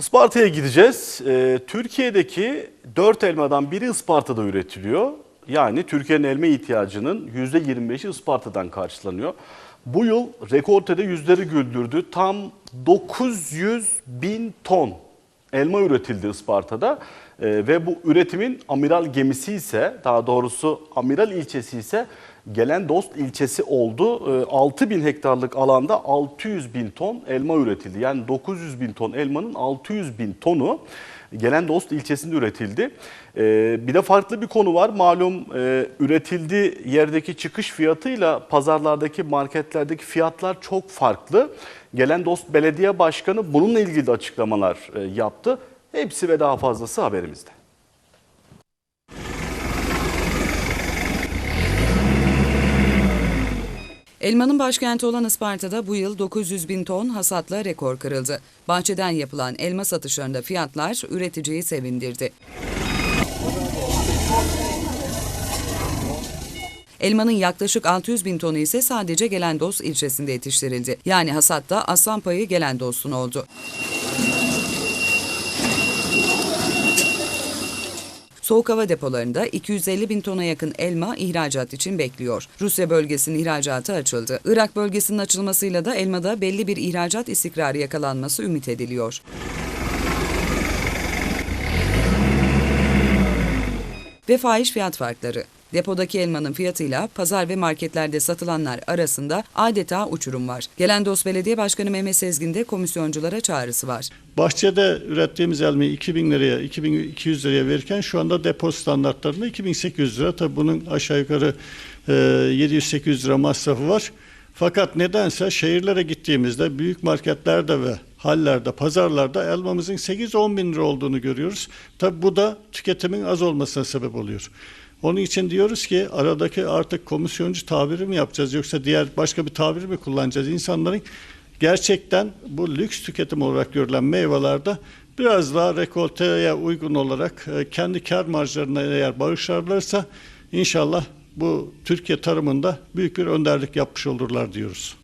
Isparta'ya gideceğiz. Ee, Türkiye'deki dört elmadan biri Isparta'da üretiliyor. Yani Türkiye'nin elma ihtiyacının %25'i Isparta'dan karşılanıyor. Bu yıl rekortede yüzleri güldürdü. Tam 900 bin ton elma üretildi Isparta'da. Ee, ve bu üretimin amiral gemisi ise daha doğrusu amiral ilçesi ise Gelen Dost ilçesi oldu. Ee, 6 bin hektarlık alanda 600 bin ton elma üretildi. Yani 900 bin ton elmanın 600 bin tonu Gelen Dost ilçesinde üretildi. Ee, bir de farklı bir konu var. Malum e, üretildiği yerdeki çıkış fiyatıyla pazarlardaki marketlerdeki fiyatlar çok farklı. Gelen Dost Belediye Başkanı bununla ilgili de açıklamalar e, yaptı. Hepsi ve daha fazlası haberimizde. Elmanın başkenti olan Isparta'da bu yıl 900 bin ton hasatla rekor kırıldı. Bahçeden yapılan elma satışlarında fiyatlar üreticiyi sevindirdi. Elmanın yaklaşık 600 bin tonu ise sadece Gelendos ilçesinde yetiştirildi. Yani hasatta aslan payı Gelendos'un oldu. Soğuk hava depolarında 250 bin tona yakın elma ihracat için bekliyor. Rusya bölgesinin ihracatı açıldı. Irak bölgesinin açılmasıyla da elmada belli bir ihracat istikrarı yakalanması ümit ediliyor. Ve fahiş fiyat farkları. Depodaki elmanın fiyatıyla pazar ve marketlerde satılanlar arasında adeta uçurum var. Gelen Dost Belediye Başkanı Mehmet Sezgin'de komisyonculara çağrısı var. Bahçede ürettiğimiz elmayı 2000 liraya, 2200 liraya verirken şu anda depo standartlarında 2800 lira. Tabii bunun aşağı yukarı e, 700-800 lira masrafı var. Fakat nedense şehirlere gittiğimizde büyük marketlerde ve hallerde, pazarlarda elmamızın 8-10 bin lira olduğunu görüyoruz. Tabii bu da tüketimin az olmasına sebep oluyor. Onun için diyoruz ki aradaki artık komisyoncu tabiri mi yapacağız yoksa diğer başka bir tabir mi kullanacağız? İnsanların gerçekten bu lüks tüketim olarak görülen meyvelerde biraz daha rekolteye uygun olarak e, kendi kar marjlarına eğer bağışlarlarsa inşallah bu Türkiye tarımında büyük bir önderlik yapmış olurlar diyoruz.